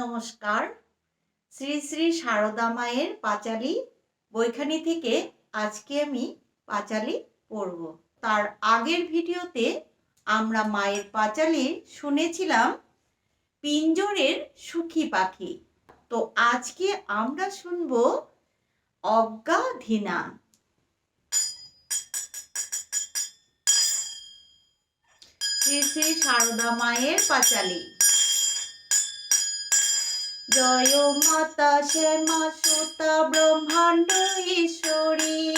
নমস্কার। শ্রী শ্রী সারদা মায়ের পাঁচালি বইখানি থেকে আজকে আমি পাঁচালি পড়ব। তার আগের ভিডিওতে আমরা মায়ের পাঁচালি শুনেছিলাম, পিঞ্জরের সুখী পাখি। তো আজকে আমরা শুনব অজ্ঞাধীনা। শ্রী শ্রী সারদা মায়ের পাঁচালি। জয় মাতা শ্যামা সুতা ব্রহ্মাণ্ড ঈশ্বরী।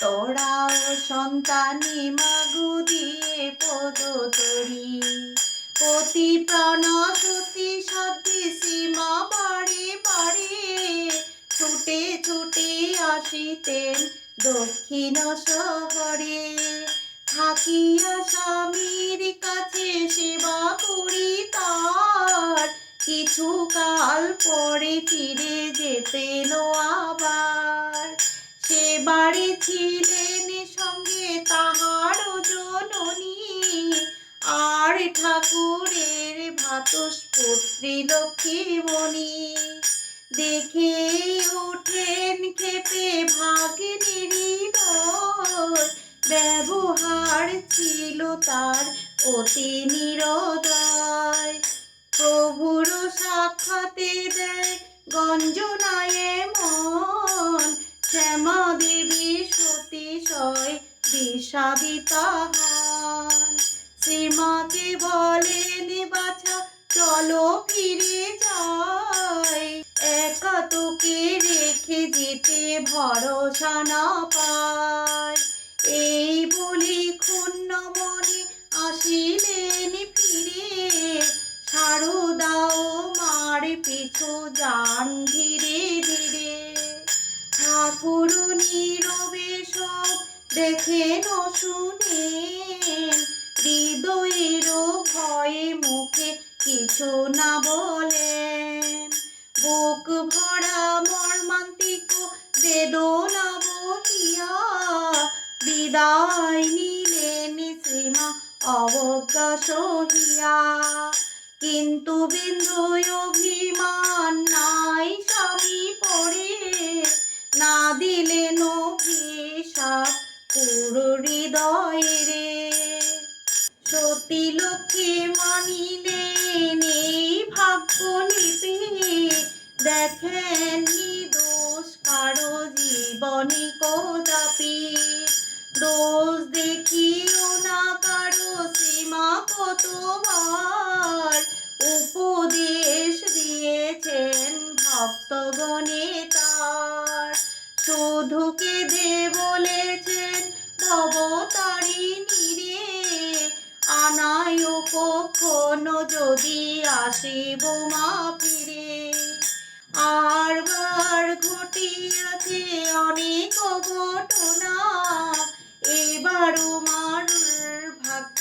তোরাও সন্তানী মাগু দিয়ে পদ তরি পতি প্রাণ সতী সাধ্যি সীমা বাড়ি বাড়ি। ছুটে ছুটে আসিতেন দক্ষিণ শহরে। থাকিয়া স্বামীর কাছে সেবা করি তার। কিছু কাল পরে ফিরে যেতেন আবার। সে বাড়ি ছিলেন সঙ্গে তাহার জননী। আর ঠাকুরের ভাতস্পুত্রী লক্ষ্মীমণি। দেখে ওঠেন খেপে ভাগ্নেরই ব্যবহার ছিল তার অতি নিরদয়। বিষাদিতা হন। শ্রীমাকে বলেন বাছা চলো ফিরে যাই। একা তোকে রেখে যেতে ভরসা না পায় এই বলি ক্ষুণ্ণ মনে আসিলেন ফিরে। সারদাও মার পিছু যান ধীরে ধীরে। ঠাকুর নীরবে সব দেখেন কিন্তু ঘটনা। এবারও মারুর ভাগ্য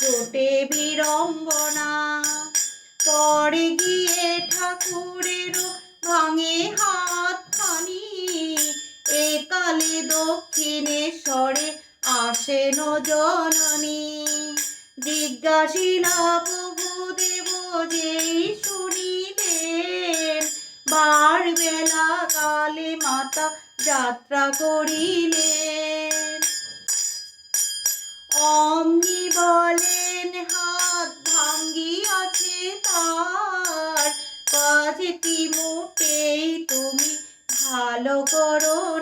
জোটে বিড়ম্বনা। পরে গিয়ে ঠাকুরেরও ভাঙে হাত খানি। একালে দক্ষিণেশ্বরে আসেন জননী জিজ্ঞাসিলা, প্রভু দেব যেই শুনিলেন বার বেলা কালে মাতা যাত্রা করিলেন। অমনি বলেন হাত ভাঙ্গিয়াছে তার। কাজটি মোটেই তুমি ভালো করো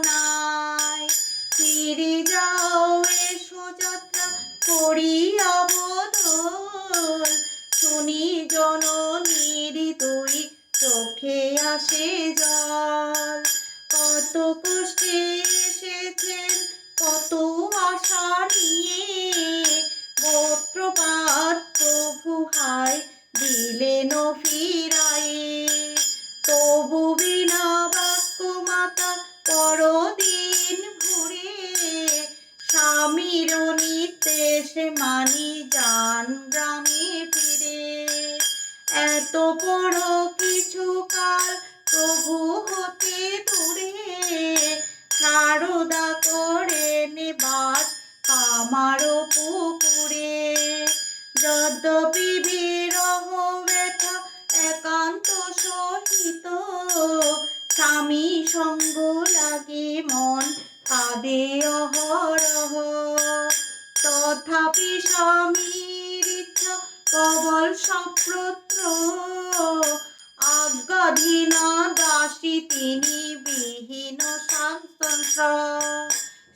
সপ্রত্র আজ্ঞাধীনা দাসী তিনি বিহীন শান্তন্ত্র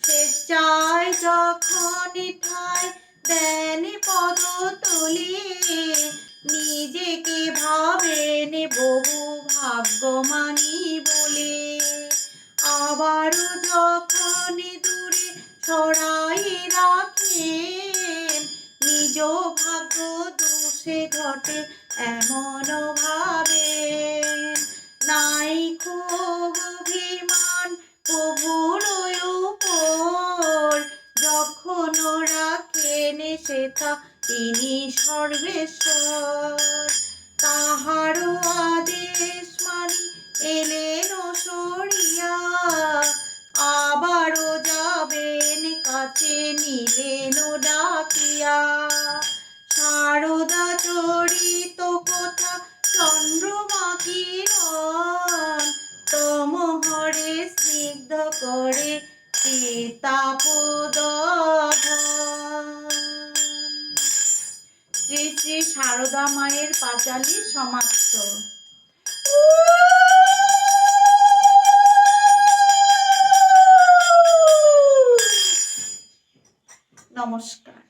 স্বেচ্ছায় যখন ঠায় দেন পদ দোষে এমন ভাবে নাই খুব অভিমান প্রভুর যখন রাখেন তা তিনি সর্বেশ্বর। পাঁচালী সমাপ্ত। নমস্কার।